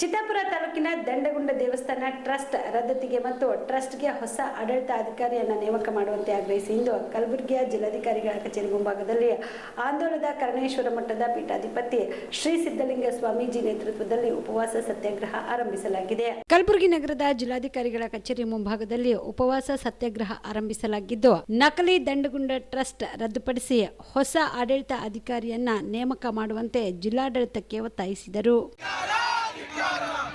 ಚಿತ್ತಾಪುರ ತಾಲೂಕಿನ ದಂಡಗುಂಡ ದೇವಸ್ಥಾನ ಟ್ರಸ್ಟ್ ರದ್ದತಿಗೆ ಮತ್ತು ಟ್ರಸ್ಟ್ಗೆ ಹೊಸ ಆಡಳಿತಾಧಿಕಾರಿಯನ್ನು ನೇಮಕ ಮಾಡುವಂತೆ ಆಗ್ರಹಿಸಿ ಇಂದು ಕಲಬುರಗಿಯ ಜಿಲ್ಲಾಧಿಕಾರಿಗಳ ಕಚೇರಿ ಮುಂಭಾಗದಲ್ಲಿ ಆಂದೋಲನದ ಕರ್ಣೇಶ್ವರ ಮಠದ ಪೀಠಾಧಿಪತಿ ಶ್ರೀ ಸಿದ್ದಲಿಂಗ ಸ್ವಾಮೀಜಿ ನೇತೃತ್ವದಲ್ಲಿ ಉಪವಾಸ ಸತ್ಯಾಗ್ರಹ ಆರಂಭಿಸಲಾಗಿದೆ. ಕಲಬುರಗಿ ನಗರದ ಜಿಲ್ಲಾಧಿಕಾರಿಗಳ ಕಚೇರಿ ಮುಂಭಾಗದಲ್ಲಿ ಉಪವಾಸ ಸತ್ಯಾಗ್ರಹ ಆರಂಭಿಸಲಾಗಿದ್ದು, ನಕಲಿ ದಂಡಗುಂಡ ಟ್ರಸ್ಟ್ ರದ್ದುಪಡಿಸಿ ಹೊಸ ಆಡಳಿತ ಅಧಿಕಾರಿಯನ್ನ ನೇಮಕ ಮಾಡುವಂತೆ ಜಿಲ್ಲಾಡಳಿತಕ್ಕೆ ಒತ್ತಾಯಿಸಿದರು.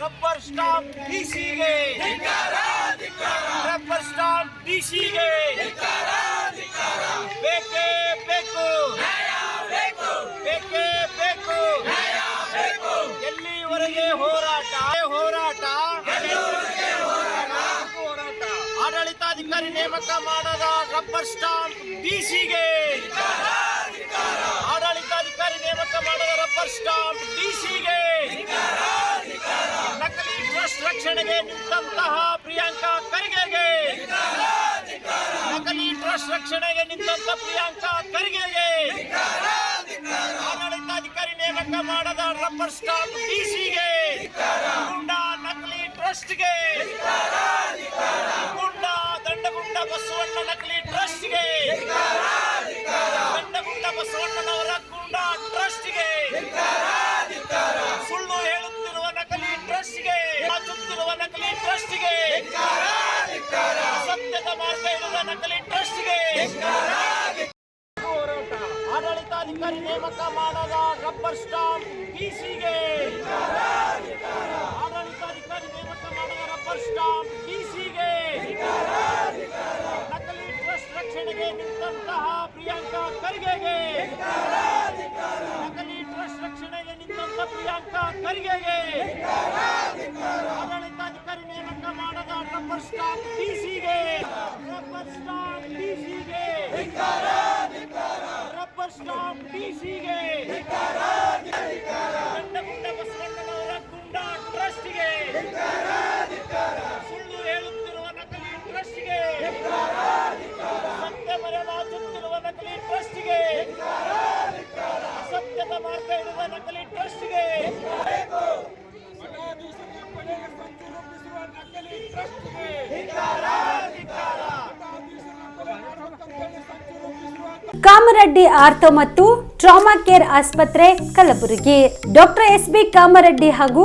ರಬ್ಬರ್ ಸ್ಟಾಂಪ್ ಡಿಸಿಗೆ ರಬ್ಬರ್ ಸ್ಟಾಂಪ್ ಡಿಸಿಗೆ ಬೇಕೇ ಬೇಕು ಬೇಕೇ ಬೇಕು ಎಲ್ಲಿವರೆಗೆ ಹೋರಾಟ? ಹೋರಾಟ? ಆಡಳಿತಾಧಿಕಾರಿ ನೇಮಕ ಮಾಡದ ರಬ್ಬರ್ ಸ್ಟಾಂಪ್ ಡಿಸಿಗೆ ಆಡಳಿತಾಧಿಕಾರಿ ನೇಮಕ ಮಾಡದ ರಬ್ಬರ್ ಸ್ಟಾಂಪ್ ಡಿಸಿಗೆ ಟ್ರಸ್ಟ್ ರಕ್ಷಣೆಗೆ ನಿಂತಹ ಪ್ರಿಯಾಂಕಾ ಖರ್ಗೆಗೆ. ನಕಲಿ ಟ್ರಸ್ಟ್ ರಕ್ಷಣೆಗೆ ನಿಂತ ಪ್ರಿಯಾಂಕಾ ಖರ್ಗೆಗೆ. ಆಡಳಿತಾಧಿಕಾರಿ ನೇಮಕ ಮಾಡದ ರಬ್ಬರ್ ಸ್ಟಾಂಪ್ ಡಿಸಿಗೆ. ಗುಂಡಾ ನಕಲಿ ಟ್ರಸ್ಟ್ಗೆ. ಗುಂಡಾ ದಂಡಗುಂಡ ಬಸವಣ್ಣ ನಕಲಿ ಟ್ರಸ್ಟ್ಗೆ. ದಂಡಗುಂಡ ಬಸವಣ್ಣನವರ ಗುಂಡಾ ಟ್ರಸ್ಟ್ಗೆ. ಟ್ರಸ್ಟ್ಗೆ. ಸತ್ಯದ ಮಾರ್ಗ ಇರುವ ನಕಲಿ ಟ್ರಸ್ಟ್ಗೆ. ಹೋರಾಟ. ಆಡಳಿತಾಧಿಕಾರಿ ನೇಮಕ ಮಾಡದ ರಬ್ಬರ್ ಸ್ಟಾಂಪ್ ಡಿಸಿಗೆ. ಆಡಳಿತಾಧಿಕಾರಿ ನೇಮಕ ಮಾಡದ ರಬ್ಬರ್ ಸ್ಟಾಂಪ್ ಡಿಸಿಗೆ. ನಕಲಿ ಟ್ರಸ್ಟ್ ರಕ್ಷಣೆಗೆ ನಿಂತಹ ಪ್ರಿಯಾಂಕಾ ಖರ್ಗೆಗೆ. ನಕಲಿ ಟ್ರಸ್ಟ್ ರಕ್ಷಣೆಗೆ ನಿಂತ ಪ್ರಿಯಾಂಕಾ ಖರ್ಗೆಗೆ. ರಬ್ಬರ್ ಸ್ಟಾಂಪ್ ಡಿಸಿಗೆ ರಬ್ಬರ್ ಸ್ಟಾಂಪ್ ಡಿಸಿಗೆ ರಬ್ಬರ್ ಸ್ಟಾಂಪ್ ಡಿಸಿಗೆ ದಂಡಗುಂಡ ಬಸವಣ್ಣನವರ ಗುಂಡಾ ಟ್ರಸ್ಟ್ಗೆ ಸುಳ್ಳು ಹೇಳುತ್ತಿರುವ ನಕಲಿ ಟ್ರಸ್ಟ್ಗೆ ಸತ್ಯ ಮರೆಮಾಚುತ್ತಿರುವ ನಕಲಿ ಟ್ರಸ್ಟ್ಗೆ ಅಸತ್ಯದ ಮಾರ್ಗ ಇರುವ ನಕಲಿ ಟ್ರಸ್ಟ್ಗೆ ಕಾಮರೆಡ್ಡಿ ಆರ್ಥೋ ಮತ್ತು ಟ್ರಾಮಾ ಕೇರ್ ಆಸ್ಪತ್ರೆ Kalaburagi. Doctor S B Kamareddy ಹಾಗೂ